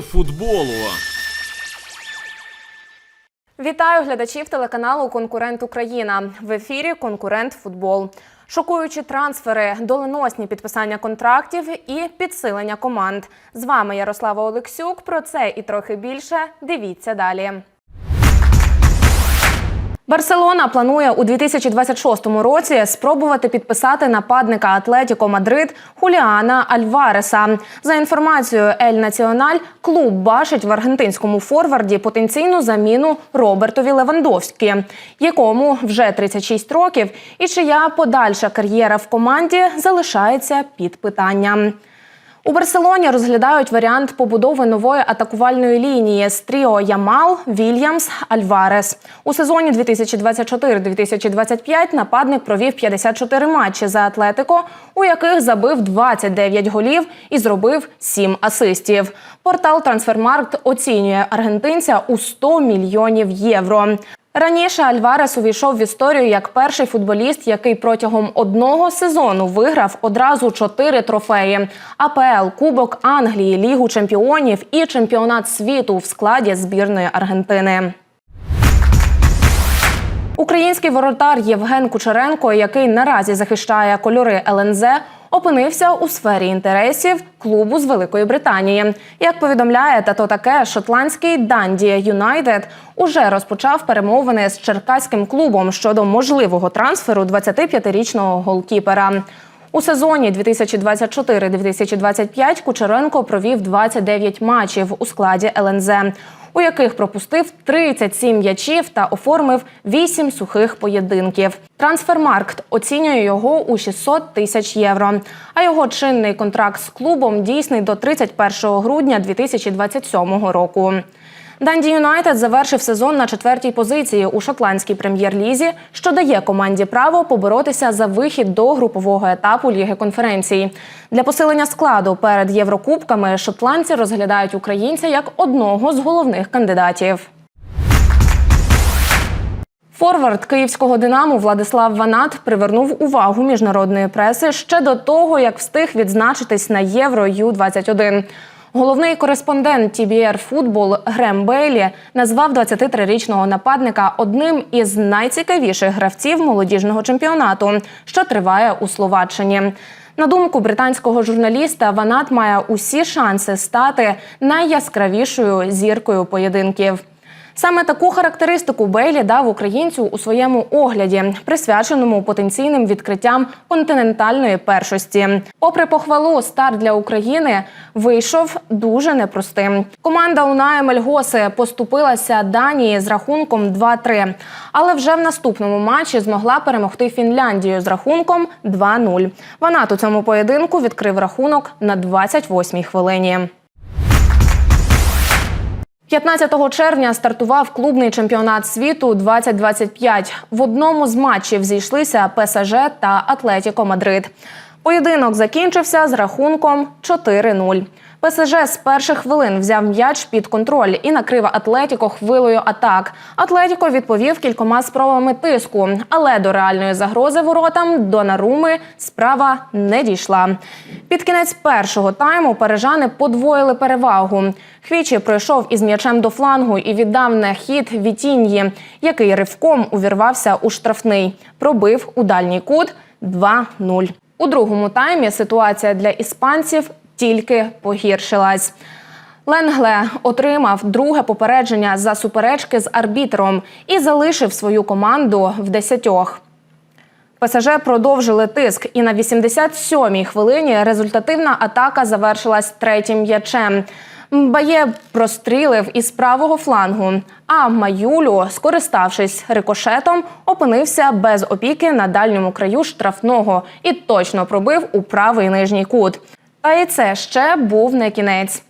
Футболу. Вітаю глядачів телеканалу Конкурент Україна. В ефірі Конкурент Футбол. Шокуючі трансфери, доленосні підписання контрактів і підсилення команд. З вами Ярослава Олексюк. Про це і трохи більше. Дивіться далі. Барселона планує у 2026 році спробувати підписати нападника Атлетіко Мадрид Хуліана Альвареса. За інформацією Ель Національ, клуб бачить в аргентинському форварді потенційну заміну Робертові Левандовські, якому вже 36 років, і чия подальша кар'єра в команді залишається під питанням. У Барселоні розглядають варіант побудови нової атакувальної лінії з тріо Ямал, Вільямс, Альварес. У сезоні 2024-2025 нападник провів 54 матчі за Атлетико, у яких забив 29 голів і зробив 7 асистів. Портал Трансфермаркт оцінює аргентинця у 100 мільйонів євро. Раніше Альварес увійшов в історію як перший футболіст, який протягом одного сезону виграв одразу чотири трофеї: АПЛ, Кубок Англії, Лігу чемпіонів і чемпіонат світу в складі збірної Аргентини. Український воротар Євген Кучеренко, який наразі захищає кольори ЛНЗ, опинився у сфері інтересів клубу з Великої Британії. Як повідомляє тато таке, шотландський Данді Юнайтед уже розпочав перемовини з черкаським клубом щодо можливого трансферу 25-річного голкіпера. У сезоні 2024-2025 Кучеренко провів 29 матчів у складі ЛНЗ, у яких пропустив 37 м'ячів та оформив 8 сухих поєдинків. Трансфермаркт оцінює його у 600 тисяч євро. А його чинний контракт з клубом дійсний до 31 грудня 2027 року. Данді Юнайтед завершив сезон на четвертій позиції у шотландській прем'єр-лізі, що дає команді право поборотися за вихід до групового етапу Ліги конференцій. Для посилення складу перед Єврокубками шотландці розглядають українця як одного з головних кандидатів. Форвард київського динамо Владислав Ванат привернув увагу міжнародної преси ще до того, як встиг відзначитись на Євро Ю-21. Головний кореспондент TBR Футбол Грем Бейлі назвав 23-річного нападника одним із найцікавіших гравців молодіжного чемпіонату, що триває у Словаччині. На думку британського журналіста, Ванат має усі шанси стати найяскравішою зіркою поєдинків. Саме таку характеристику Бейлі дав українцю у своєму огляді, присвяченому потенційним відкриттям континентальної першості. Попри похвалу, старт для України вийшов дуже непростим. Команда Уная Мельгоси поступилася Данії з рахунком 2-3, але вже в наступному матчі змогла перемогти Фінляндію з рахунком 2-0. Ванат у цьому поєдинку відкрив рахунок на 28-й хвилині. 15 червня стартував клубний чемпіонат світу 2025. В одному з матчів зійшлися ПСЖ та Атлетіко Мадрид. Поєдинок закінчився з рахунком 4-0. ПСЖ з перших хвилин взяв м'яч під контроль і накрив Атлетіко хвилою атак. Атлетіко відповів кількома спробами тиску, але до реальної загрози воротам до Наруми справа не дійшла. Під кінець першого тайму парижани подвоїли перевагу. Хвічі пройшов із м'ячем до флангу і віддав на хід Вітіньї, який ривком увірвався у штрафний. Пробив у дальній кут 2-0. У другому таймі ситуація для іспанців тільки погіршилась. Ленгле отримав друге попередження за суперечки з арбітром і залишив свою команду в десятьох. ПСЖ продовжили тиск, і на 87-й хвилині результативна атака завершилась третім м'ячем. Мбає прострілив із правого флангу. А Маюлю, скориставшись рикошетом, опинився без опіки на дальньому краю штрафного і точно пробив у правий нижній кут. Та і це ще був не кінець.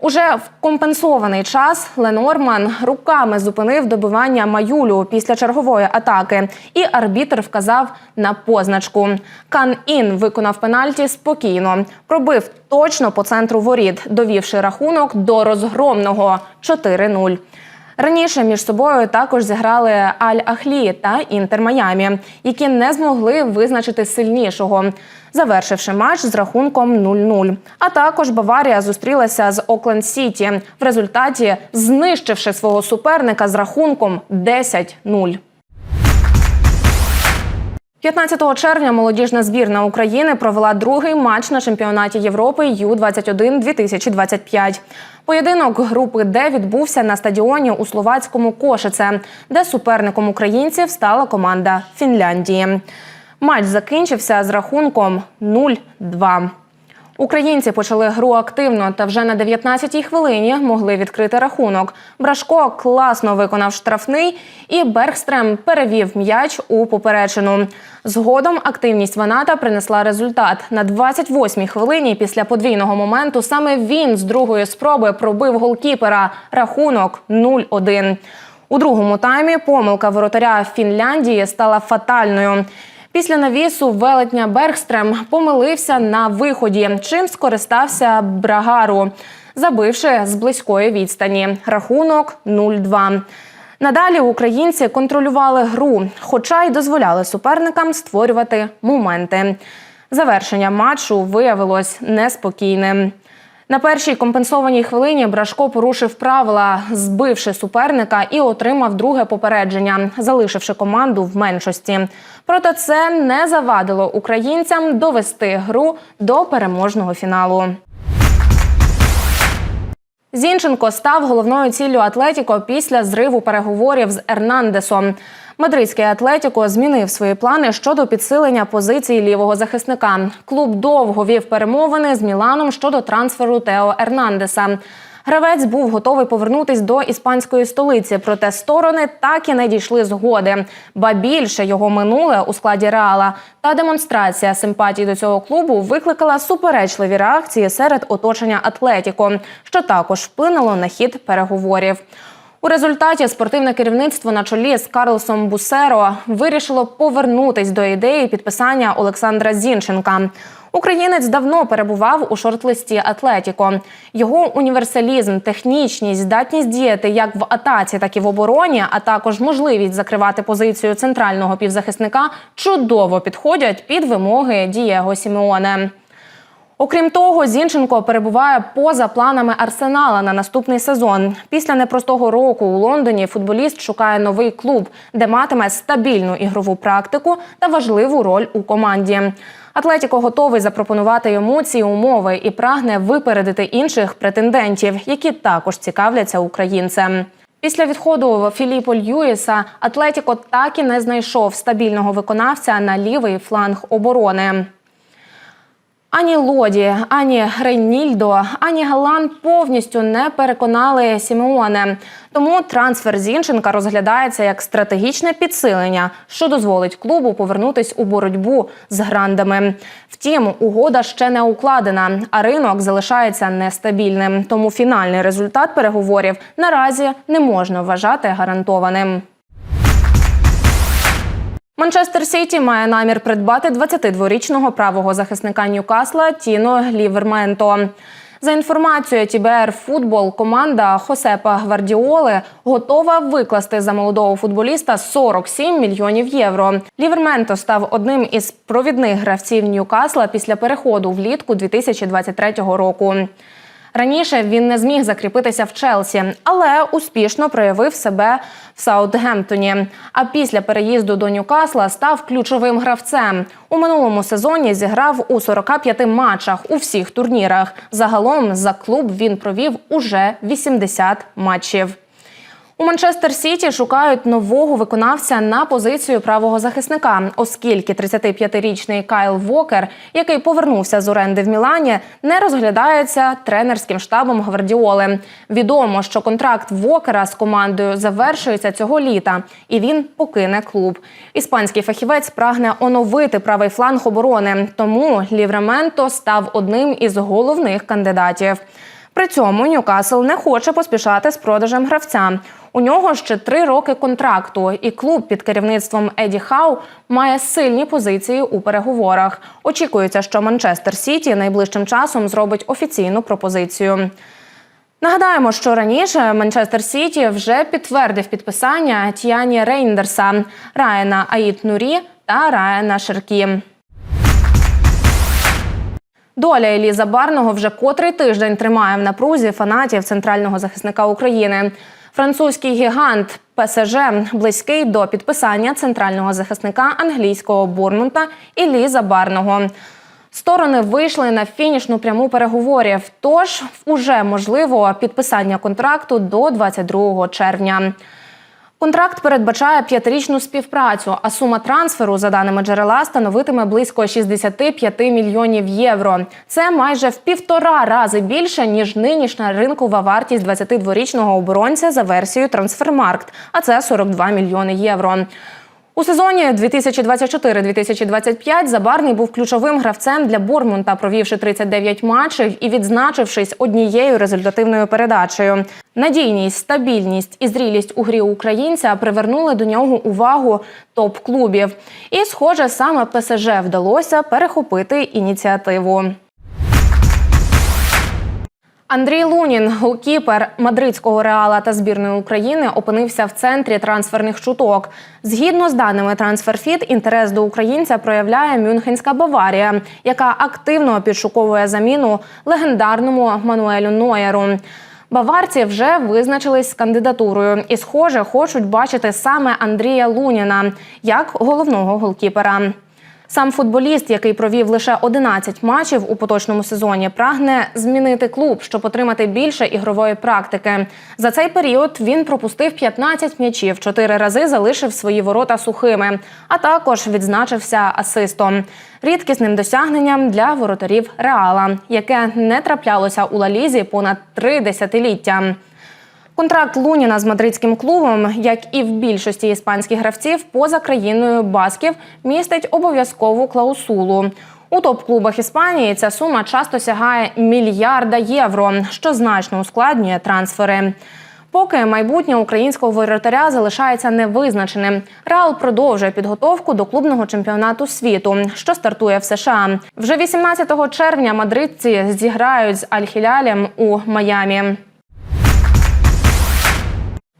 Уже в компенсований час Ленорман руками зупинив добивання Маюлю після чергової атаки, і арбітр вказав на позначку. Кан Ін виконав пенальті спокійно, пробив точно по центру воріт, довівши рахунок до розгромного 4-0. Раніше між собою також зіграли Аль Ахлі та Інтер Майамі, які не змогли визначити сильнішого, завершивши матч з рахунком 0-0. А також Баварія зустрілася з Окленд Сіті, в результаті знищивши свого суперника з рахунком 10-0. 15 червня молодіжна збірна України провела другий матч на чемпіонаті Європи Ю-21 2025. Поєдинок групи Д відбувся на стадіоні у словацькому Кошице, де суперником українців стала команда Фінляндії. Матч закінчився з рахунком 0-2. Українці почали гру активно та вже на 19-й хвилині могли відкрити рахунок. Брашко класно виконав штрафний, і Бергстрем перевів м'яч у поперечину. Згодом активність Ваната принесла результат. На 28-й хвилині після подвійного моменту саме він з другої спроби пробив голкіпера. Рахунок 0-1. У другому таймі помилка воротаря Фінляндії стала фатальною. Після навісу велетня Бергстрем помилився на виході, чим скористався Брагару, забивши з близької відстані. Рахунок 0-2. Надалі українці контролювали гру, хоча й дозволяли суперникам створювати моменти. Завершення матчу виявилось неспокійним. На першій компенсованій хвилині Брашко порушив правила, збивши суперника і отримав друге попередження, залишивши команду в меншості. Проте це не завадило українцям довести гру до переможного фіналу. Зінченко став головною ціллю Атлетіко після зриву переговорів з Ернандесом. Мадридський Атлетіко змінив свої плани щодо підсилення позиції лівого захисника. Клуб довго вів перемовини з Міланом щодо трансферу Тео Ернандеса. Гравець був готовий повернутись до іспанської столиці, проте сторони так і не дійшли згоди. Ба більше його минуле у складі Реала та демонстрація симпатії до цього клубу викликала суперечливі реакції серед оточення Атлетіко, що також вплинуло на хід переговорів. У результаті спортивне керівництво на чолі з Карлосом Бусеро вирішило повернутись до ідеї підписання Олександра Зінченка. Українець давно перебував у шорт-листі Атлетіко. Його універсалізм, технічність, здатність діяти як в атаці, так і в обороні, а також можливість закривати позицію центрального півзахисника чудово підходять під вимоги Дієго Сімеоне. Окрім того, Зінченко перебуває поза планами Арсенала на наступний сезон. Після непростого року у Лондоні футболіст шукає новий клуб, де матиме стабільну ігрову практику та важливу роль у команді. Атлетіко готовий запропонувати йому ці умови і прагне випередити інших претендентів, які також цікавляться українцем. Після відходу Філіппо Льюіса Атлетіко так і не знайшов стабільного виконавця на лівий фланг оборони. Ані Лоді, ані Рейнільдо, ані Галан повністю не переконали Сімеоне. Тому трансфер Зінченка розглядається як стратегічне підсилення, що дозволить клубу повернутись у боротьбу з грандами. Втім, угода ще не укладена, а ринок залишається нестабільним. Тому фінальний результат переговорів наразі не можна вважати гарантованим. Манчестер Сіті має намір придбати 22-річного правого захисника Ньюкасла Тіно Ліверменто. За інформацією TBR Футбол, команда Хосепа Гвардіоли готова викласти за молодого футболіста 47 мільйонів євро. Ліверменто став одним із провідних гравців Ньюкасла після переходу влітку 2023 року. Раніше він не зміг закріпитися в Челсі, але успішно проявив себе в Саутгемптоні. А після переїзду до Ньюкасла став ключовим гравцем. У минулому сезоні зіграв у 45 матчах у всіх турнірах. Загалом за клуб він провів уже 80 матчів. У Манчестер Сіті шукають нового виконавця на позицію правого захисника, оскільки 35-річний Кайл Вокер, який повернувся з оренди в Мілані, не розглядається тренерським штабом Гвардіоли. Відомо, що контракт Вокера з командою завершується цього літа, і він покине клуб. Іспанський фахівець прагне оновити правий фланг оборони, тому Лівременто став одним із головних кандидатів. При цьому Ньюкасл не хоче поспішати з продажем гравця. У нього ще три роки контракту, і клуб під керівництвом Еді Хау має сильні позиції у переговорах. Очікується, що Манчестер Сіті найближчим часом зробить офіційну пропозицію. Нагадаємо, що раніше Манчестер Сіті вже підтвердив підписання Тіані Рейндерса, Райана Аїт Нурі та Райана Шеркі. Доля Еліза Барного вже котрий тиждень тримає в напрузі фанатів центрального захисника України. Французький гігант ПСЖ близький до підписання центрального захисника англійського Бурмунта Еліза Барного. Сторони вийшли на фінішну пряму переговорів. Тож уже можливо підписання контракту до 22 червня. Контракт передбачає п'ятирічну співпрацю, а сума трансферу, за даними джерела, становитиме близько 65 мільйонів євро. Це майже в півтора рази більше ніж нинішня ринкова вартість 22-річного оборонця за версією Трансфермаркт, а це 42 мільйони євро. У сезоні 2024-2025 Забарний був ключовим гравцем для Бормунта, провівши 39 матчів і відзначившись однією результативною передачею. Надійність, стабільність і зрілість у грі українця привернули до нього увагу топ-клубів. І, схоже, саме ПСЖ вдалося перехопити ініціативу. Андрій Лунін, голкіпер мадридського реала та збірної України, опинився в центрі трансферних чуток. Згідно з даними Трансферфіт, інтерес до українця проявляє Мюнхенська Баварія, яка активно підшуковує заміну легендарному Мануелю Нойеру. Баварці вже визначились з кандидатурою і, схоже, хочуть бачити саме Андрія Луніна як головного голкіпера. Сам футболіст, який провів лише 11 матчів у поточному сезоні, прагне змінити клуб, щоб отримати більше ігрової практики. За цей період він пропустив 15 м'ячів, чотири рази залишив свої ворота сухими, а також відзначився асистом. Рідкісним досягненням для воротарів Реала, яке не траплялося у Лалізі понад три десятиліття. Контракт Луніна з мадридським клубом, як і в більшості іспанських гравців, поза країною басків містить обов'язкову клаусулу. У топ-клубах Іспанії ця сума часто сягає мільярда євро, що значно ускладнює трансфери. Поки майбутнє українського воротаря залишається невизначеним. Реал продовжує підготовку до клубного чемпіонату світу, що стартує в США. Вже 18 червня мадридці зіграють з Аль-Хілялем у Майамі.